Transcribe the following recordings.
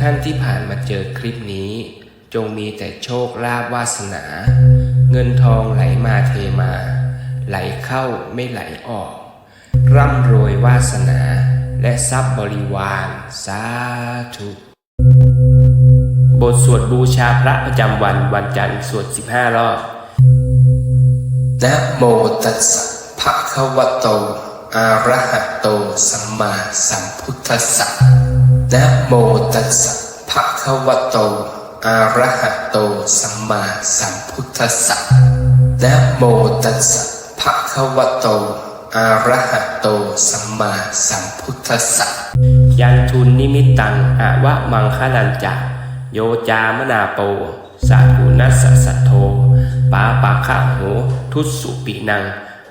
ท่านที่ผ่านมาเจอคลิปนี้ จงมีแต่โชคลาภวาสนา เงินทองไหลมาเทมา ไหลเข้าไม่ไหลออก ร่ำรวยวาสนา และทรัพย์บริวารสาธุบทสวดบูชาพระประจำวันวันจันทร์สวด 15 รอบนะโมตัสสะภะคะวะโต อะระหะโต สัมมาสัมพุทธัสสะ นะโมตัสสะภะคะวะโตอะระหะโตสัมมาสัมพุทธัสสะนะโมตัสสะภะคะวะโตอะระหะโตสัมมาสัมพุทธัสสะยันทุนนิมิตังอวะมังคลันจะโยจามนาโปสากุนัสสะสัทโทปาปะคะโหทุสุปินัง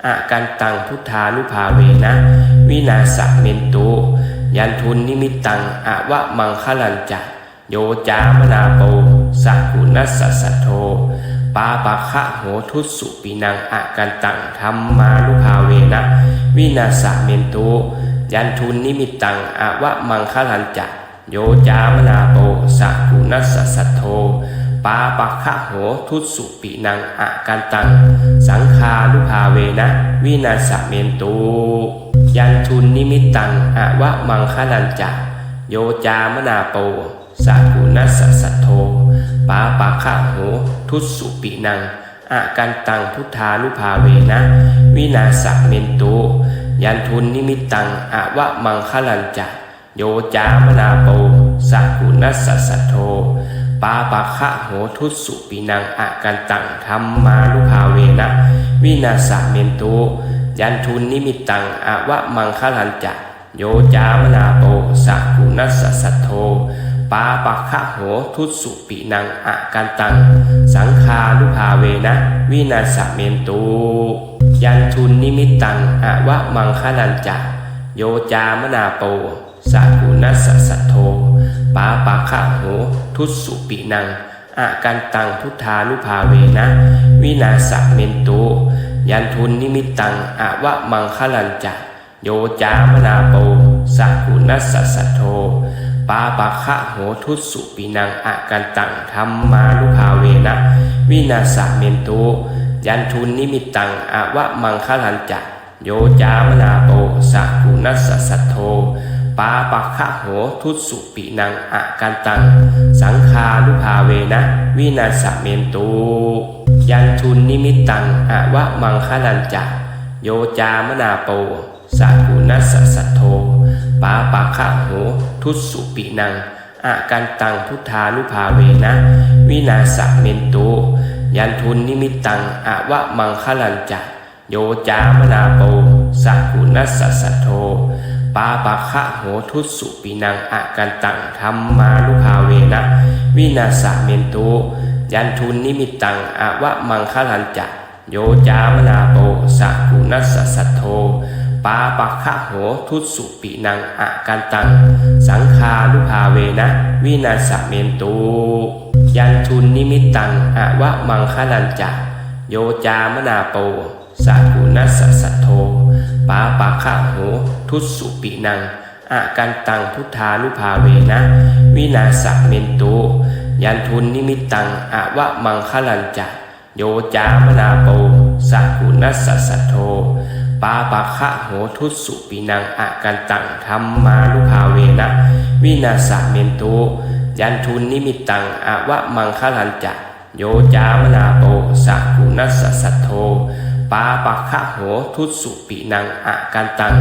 อากันตังพุทธานุภาเวนะ วินาสเมนโต ยันทุนนิมิตังอวะมังคลันจะโยจามนาโปสากุนัสสะสัทโท ปาปะคะโหทุสุปินังอากันตังธรรมานุภาเวนะวินาสเมนโตยันทุนนิมิตังอวะมังคลันจะโยจามนาโปสะกุนัสสะสัทโทปาปะคะโหทุสุปินังอากันตัง สังคานุภาเวนะ วินาสเมนตู ยันทุนนิมิตตังอวะมังคลันจะโยจามนาโปสะกุนัสสะสัทโทปาปะคะโหทุตสุปินังอากันตังพุทธานุภาเวนะวินาสเมนตูยันทุนนิมิตตังอวะมังคลันจะโยจามนาโปสะกุนัสสะสัทโทปาปะคะโหทุตสุปินังอากันตังธรรมานุภาเวนะ วินาสเมนตุ ยันทุนนิมิตตังอวะมังคลันจะโยจามนาโปสะกุนัสสะสัทโทปาปะคะโหทุสุปินังอากันตังสังคานุภาเวนะวินาสเมนตุยันทุนนิมิตตังอวะมังคลันจะโยจามนาโปสากุนัสสะสัทโทปาปะคะโหทุสุปินังอากันตังพุทธานุภาเวนะ วินาสเมนโต ยันทุนนิมิตตังอาวะมังคลันจะโยจามนาโปสากุนัสสะสัทโทปาปะคะโหทุตสุปินังอากันตังธรรมานุภาเวนะ วินาสเมนโตยันทุนนิมิตตังอาวะมังคลันจะโยจามนาโปสากุนัสสะสัทโทปาปะคะโหทุตสุปินังอากันตัง สังคานุภาเวนะ วินาสเมนตู ยันทุนนิมิตตังอวะมังคลันจะโยจามนาโปสากุนัสสะสัทโทปาปะคะโหทุตสุปินังอากันตังพุทธานุภาเวนะ วินาสเมนโตยันทุนนิมิตตังอวะมังคลันจะโยจามนาโปสากุนัสสะสัทโทปาปะคะโหทุตสุปินังอากันตังธรรมานุภาเวนะ วินาสเมนโต ยันทุนนิมิตตังอวะมังคลันจะโยจามนาโปสากุนัสสะสัทโทปาปะคะโหทุสุปินังอากันตัง สังคานุภาเวนะ วินาสเมนตุยันทุนนิมิตตังอวะมังคลันจะโยจามนาโปสากุนัสสะสัทโทปาปะคะโหทุสุปินังอากันตังพุทธานุภาเวนะ วินาสเมนตุ ยันทุนนิมิตตังอวะมังคลันจะโยจามนาโปสากุนัสสะสัทโทปาปะคะโหทุตสุปินังอากันตังธรรมานุภาเวนะวินาสเมนตุยันทุนนิมิตตังอวะมังคลันจะโยจามนาโปสากุนัสสะสัทโทปาปะคะโหทุตสุปินังอากันตัง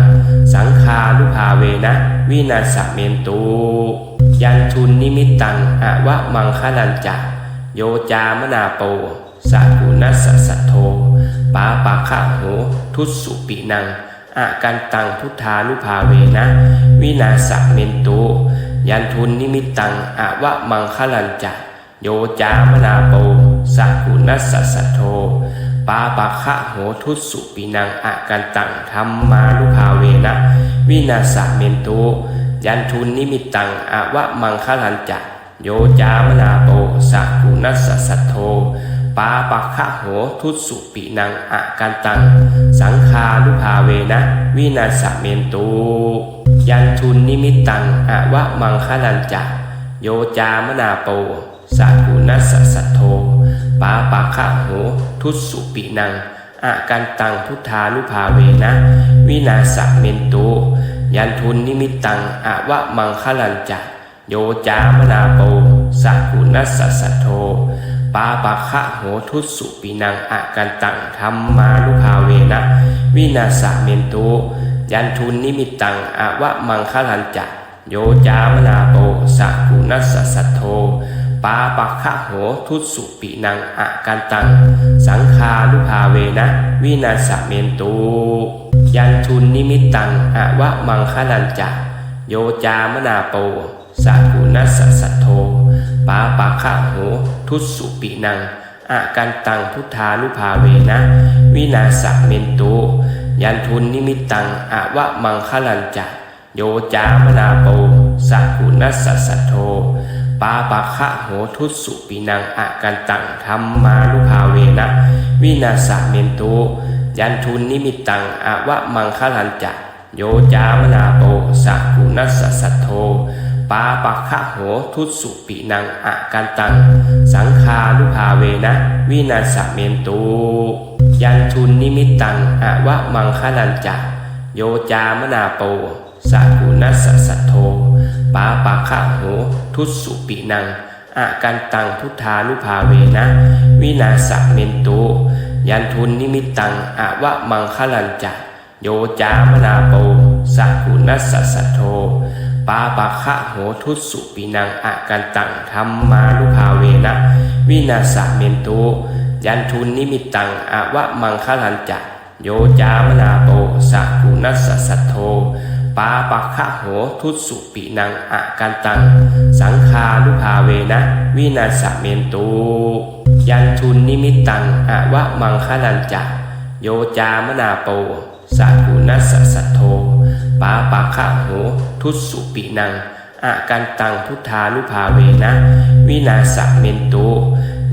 สังคานุภาเวนะ วินาสเมนตู ยันทุนนิมิตตังอวะมังคลันจะโยจามนาโปสากุนัสสะสัทโทปาปะคะโหทุสุปินังอากันตังพุทธานุภาเวนะวินาสเมนตูยันทุนนิมิตตังอวะมังคลันจะโยจามนาโปสากุนัสสะสัทโทปาปะคะโหทุสุปินังอากันตังธรรมานุภาเวนะ วินาสเมนตุ ยันทุนนิมิตังอวะมังคลันจะโยจามนาโปสากุนัสสะสัทโทปาปะคะโหทุตสุปินังอากันตัง สังคานุภาเวนะวินาสเมนตุยันทุนนิมิตังอวะมังคลันจะโโยจามนาโปสากุนัสสะสัทโทปาปะคะโหทุสสุปินังอาการตังพุทธานุภาเวนะ วินาสเมนโต ยันทุนนิมิตังอวะมังคลันจะโยจามนาโปสากุนัสสะสัทโท ปาปะคะโหทุสสุปินังอาการตังธรรมานุภาเวนะวินาสเมนโตยันทุนนิมิตังอวะมังคลันจะโยจามนาโปสากุนัสสะสัทโทปาปะคะโหทุตสุปินังอาการตัง สังคานุภาเวนะ วินาสเมนตู ยันทุนนิมิตตังอวะมังคลันจะโยจามนาโปสากุนัสสะสัทโทปาปะคะโหทุสุปินังอาการตังพุทธานุภาเวนะวินาสเมนตูยันทุนนิมิตตังอวะมังคลันจะโยจามนาโปสากุนัสสะสัทโทปาปะคะโหทุสุปินังอาการตังธรรมานุภาเวนะ วินาสเมนโต ยันทุนนิมิตตังอวะมังคลันจะโยจามนาโปสากุนัสสะสัทโทปาปะคะโหทุตสุปินังอาการตังสังคานุภาเวนะวินาสเมนโตยันทุนนิมิตตังอวะมังคลันจะโยจามนาโปสากุนัสสะสัทโทปาปะคะโหทุตสุปินังอาการตังพุทธานุภาเวนะ วินาสเมนโต ยันทุนนิมิตตังอาวะมังคลันจะโยจามนาโปสากุนัสสะสัทโทปาปะคะโหทุตสุปินังอาการตังธรรมานุภาเวนะ วินาสเมนโตยันทุนนิมิตตังอาวะมังคลันจะโยจามนาโปสากุนัสสะสัทโทปาปะคะโหทุตสุปินังอาการตัง สังคานุภาเวนะ วินาสเมนโต ยันทุนนิมิตตังอวะมังคลันจะโยจามนาโปสากุนัสสะสัทโทปาปะคะโหทุตสุปินังอาการตังพุทธานุภาเวนะ วินาสเมนโต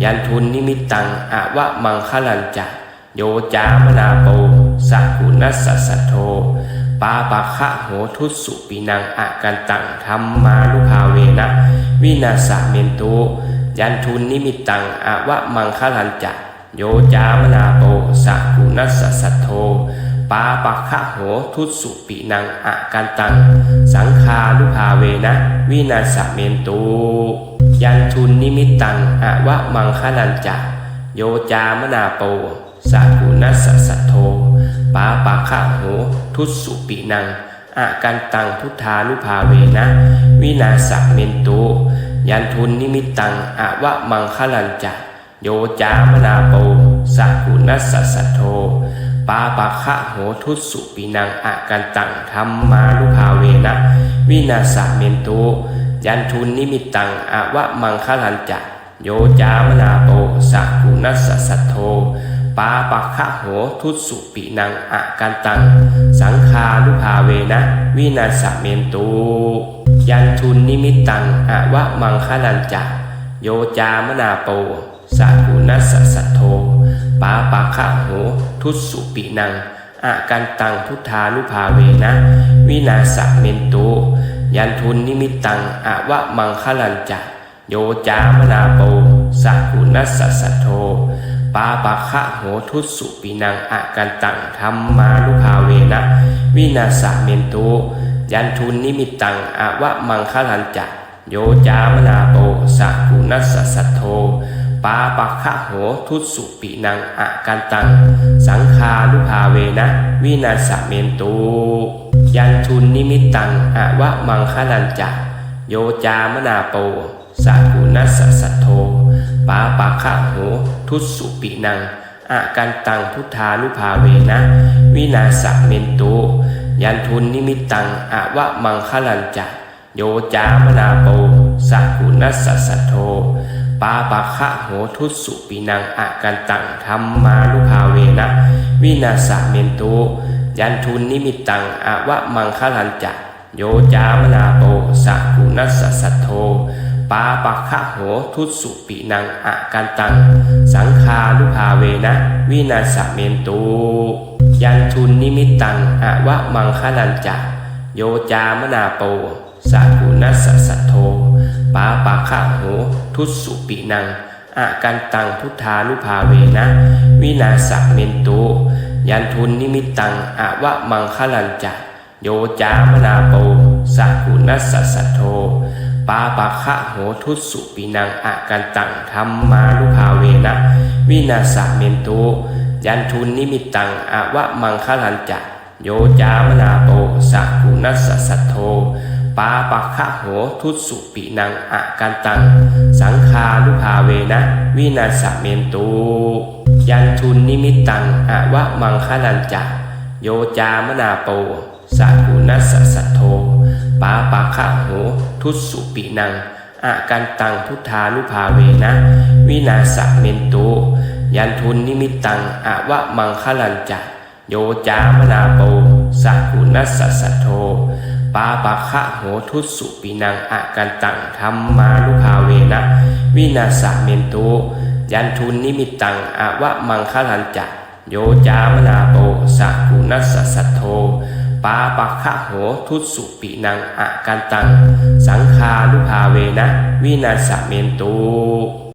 ยันทุนนิมิตตังอวะมังคลันจะโยจามนาโปสากุนัสสะสัทโทปาปะคะโหทุตสุปินังอาการตังธรรมานุภาเวนะ วินาสเมนโต ยันทุนนิมิตตังอวะมังคลันจะโยจามนาโปสากุนัสสะสัทโทปาปะคะโหทุตสุปินังอาการตัง สังคานุภาเวนะ วินาสเมนโตยันทุนนิมิตตังอวะมังคลันจะโยจามนาโปสากุนัสสะสัทโทปาปะคะโหทุตสุปินังอาการตังพุทธานุภาเวนะ วินาสเมนโต ยันทุนนิมิตังอวะมังคลันจะโยจามนาโปสากุนัสสะสัทโทปาปะคะโหทุตสุปินังอาการตังธรรมานุภาเวนะวินาสเมนโตยันทุนนิมิตังอวะมังคลันจะโยจามนาโปสากุนัสสะสัทโทปาปะคะโหทุตสุปินังอาการตัง สังคานุภาเวนะ วินาสเมนโต ยันทุนนิมิตตังอวะมังคลันจะโยจามนาโปสากุนัสสะสัทโทปาปะคะโหทุสุปินังอาการตังพุทธานุภาเวนะ วินาสเมนโตยันทุนนิมิตตังอวะมังคลันจะโยจามนาโปสากุนัสสะสัทโทปาปะคะโหทุสุปินังอาการตังธรรมานุภาเวนะ วินาสเมนโต ยันทุนนิมิตตังอวะมังคลันจะโยจามนาโปสากุนัสสะสัทโทปาปะคะโหทุตสุปินังอาการตัง สังคานุภาเวนะวินาสเมนโตยันทุนนิมิตตังอวะมังคลันจะโยจามนาโปสากุนัสสะสัทโทปาปะคะโหทุตสุปินังอาการตังพุทธานุภาเวนะ วินาสเมนโต ยันทุนนิมิตังอวะมังคลันจะโยจามนาโปสากุนัสสะสัทโท ปาปะคะโหทุตสุปินังอาการตังธรรมานุภาเวนะวินาสเมนโตยันทุนนิมิตังอวะมังคลันจะโยจามนาโปสากุนัสสะสัทโทปาปะคะโหทุตสุปินังอาการตัง สังคานุภาเวนะ วินาสเมนโต ยันทุนนิมิตตังอวะมังคลันจะโยจามนาโปสากุนัสสะสัทโทปาปะคะโหทุสสุปินังอากันตังพุทธานุภาเวนะ วินาสเมนตุยันทุนนิมิตตังอวะมังคลันจะโยจามนาโปสักุนัสสะสัทโธปาปะคะโหทุสสุปินังอากันตังธรรมานุภาเวนะ วินาสเมนตุ ยันทุนนิมิตตังอาวะมังคลันจะโยจามนาโปสักุนัสสะสัทโธปาปะคะโหทุสสุปินังอากันตัง สังคานุภาเวนะ วินาสเมนตุยันทุนนิมิตตังอวะมังคลันจะโยจามนาโปสักุนัสสะสัทโธปาปะคะโหทุสสุปินังอากันตังพุทธานุภาเวนะ วินาสเมนตุ ยันทุนนิมิตตังอาวะมังคลันจะโยจามนาโปสักุนัสสะสัทโธปาปะคะโหทุสสุปินังอากันตังธรรมานุภาเวนะ วินาสะเมนตุยันทุนนิมิตังอาวะมังคลันจะโยจามนาโปสักุนัสสะสัทโธปาปะคะโหทุสสุปินังอากันตัง สังคานุภาเวนะ วินาสะเมนตุ